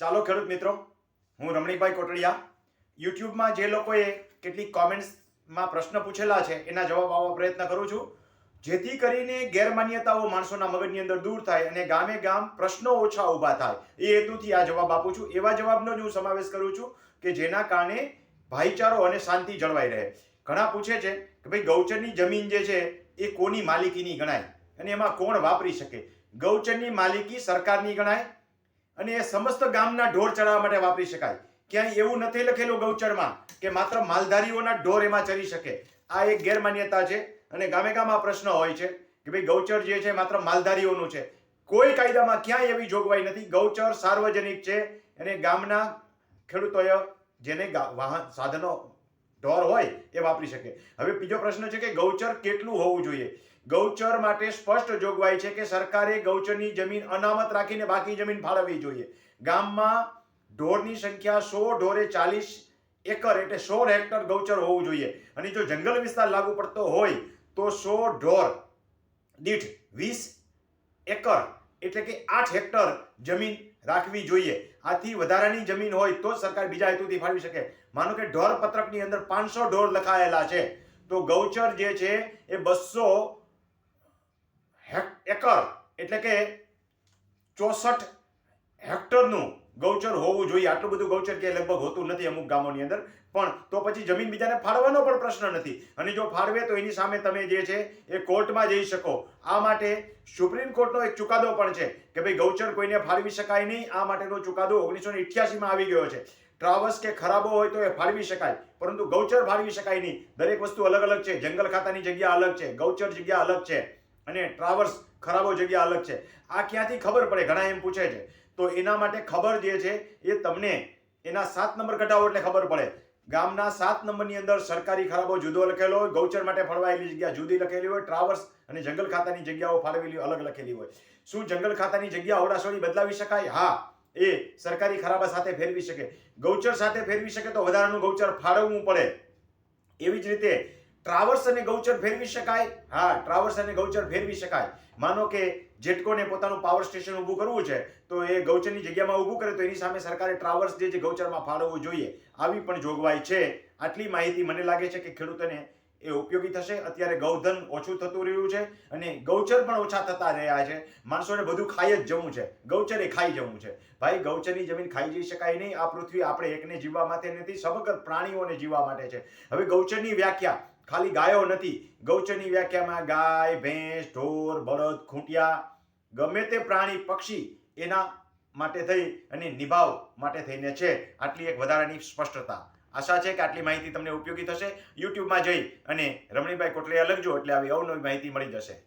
ચાલો ખેડૂત મિત્રો, હું રમણીભાઈ કોટડિયા. યુટ્યુબમાં જે લોકોએ કેટલીક કોમેન્ટ્સમાં પ્રશ્ન પૂછેલા છે, એના જવાબ આવવા પ્રયત્ન કરું છું. જેથી કરીને ગેરમાન્યતાઓ માણસોના મગજની અંદર દૂર થાય અને ગામે ગામ પ્રશ્નો ઓછા ઊભા થાય. એ હેતુથી આ જવાબ આપું છું. એવા જવાબનો જ હું સમાવેશ કરું છું કે જેના કારણે ભાઈચારો અને શાંતિ જળવાઈ રહે. ઘણા પૂછે છે કે ભાઈ ગૌચરની જમીન જે છે, એ કોની માલિકીની ગણાય? અને એમાં કોણ વાપરી શકે? ગૌચરની માલિકી સરકારની ગણાય? અને એ સમસ્ત ગામના ઢોર ચડાવવા માટે વાપરી શકાય. ક્યાંય એવું નથી લખેલું ગૌચરમાં કે માત્ર માલધારીઓના ઢોર એમાં ચરી શકે. આ એક ગેરમાન્યતા છે અને ગામે ગામ આ પ્રશ્ન હોય છે કે ભાઈ ગૌચર જે છે માત્ર માલધારીઓનું છે. કોઈ કાયદામાં ક્યાંય એવી જોગવાઈ નથી. ગૌચર સાર્વજનિક છે અને ગામના ખેડૂતોએ જેને વાહન સાધનો ઢોર હોય એ વાપરી શકે. હવે બીજો પ્રશ્ન છે કે ગૌચર કેટલું હોવું જોઈએ? ગૌચર માટે સ્પષ્ટ જોગવાઈ છે કે સરકારે ગૌચરની જમીન અનામત રાખીને બાકી જમીન ફાળવવી જોઈએ. ગામમાં ઢોરની સંખ્યા સો ઢોરે ચાલીસ એકર એટલે સો હેક્ટર ગૌચર હોવું જોઈએ. અને જો જંગલ વિસ્તાર લાગુ પડતો હોય તો સો ઢોર દીઠ વીસ એકર એટલે કે આઠ હેક્ટર જમીન રાખવી જોઈએ. આથી વધારાની જમીન હોય તો જ સરકાર બીજા હેતુથી ફાળવી શકે. માનો કે ઢોર પત્રકની અંદર પાંચસો ઢોર લખાયેલા છે. તો ગૌચર જે છે એ બસો એકર એટલે કે ચોસઠ હેક્ટરનું ગૌચર હોવું જોઈએ. આટલું બધું ગૌચર કે લગભગ હોતું નથી અમુક ગામોની અંદર. પણ તો પછી જમીન બીજાને ફાળવાનો પણ પ્રશ્ન નથી. અને જો ફાળવે તો એની સામે તમે જે છે એ કોર્ટમાં જઈ શકો. આ માટે સુપ્રીમ કોર્ટનો એક ચુકાદો પણ છે કે ભાઈ ગૌચર કોઈને ફાળવી શકાય નહીં. આ માટેનો ચુકાદો ઓગણીસો ને ઇઠ્યાસીમાં આવી ગયો છે. ટ્રાવર્સ કે ખરાબો હોય તો એ ફાળવી શકાય. પરંતુ ગૌચર ફાળવી શકાય નહીં. દરેક વસ્તુ અલગ અલગ છે. જંગલ ખાતાની જગ્યા અલગ છે. ગૌચર જગ્યા અલગ છે. અને ટ્રાવર્સ ખરાબો જગ્યા અલગ છે. આ ક્યાંથી ખબર પડે? ઘણા એમ પૂછે છે. તો એના માટે ખબર જે છે એ તમને એના સાત નંબર કઢાવો એટલે ખબર પડે. ગામના સાત નંબરની અંદર સરકારી ખરાબો જુદો લખેલો હોય, ગૌચર માટે ફળવાયેલી જગ્યા જુદી લખેલી હોય, ટ્રાવર્સ અને જંગલ ખાતાની જગ્યાઓ ફાળવેલી અલગ લખેલી હોય. શું જંગલ ખાતાની જગ્યા અવડાસોડી બદલાવી શકાય? હા, એ સરકારી ખરાબા સાથે ફેરવી શકે. ગૌચર સાથે ફેરવી શકે તો વધારાનું ગૌચર ફાળવવું પડે. એવી જ રીતે ટ્રાવર્સ અને ગૌચર ફેરવી શકાય? હા, ટ્રાવર્સ અને ગૌચર ફેરવી શકાય. માનો કે જેટકોને પોતાનું પાવર સ્ટેશન ઊભું કરવું છે, તો એ ગૌચરની જગ્યામાં ઊભું કરે, તો એની સામે સરકારે ટ્રાવર્સ જે છે ગૌચરમાં ફાળવવું જોઈએ. આવી પણ જોગવાઈ છે. આટલી માહિતી મને લાગે છે કે ખેડૂતોને એ ઉપયોગી થશે. અત્યારે ગૌધન ઓછું થતું રહ્યું છે અને ગૌચર પણ ઓછા થતા રહ્યા છે. માણસોને બધું ખાઈ જ જવું છે. ગૌચર એ ખાઈ જવું છે. ભાઈ, ગૌચરની જમીન ખાઈ જઈ શકાય નહીં. આ પૃથ્વી આપણે એકને જીવવા માટે નથી, સમગ્ર પ્રાણીઓને જીવવા માટે છે. હવે ગૌચરની વ્યાખ્યા. ખાલી ગાયો નથી, ગૌચરની વ્યાખ્યામાં ગાય, ભેંસ, ઢોર, બળદ, ખૂંટિયા, ગમે તે પ્રાણી, પક્ષી એના માટે થઈ અને નિભાવ માટે થઈને છે. આટલી એક વધારાની સ્પષ્ટતા. આશા છે કે આટલી માહિતી તમને ઉપયોગી થશે. યુટ્યુબમાં જઈ અને રમણીભાઈ કોટલિયા લખજો એટલે આવી અવનવી માહિતી મળી જશે.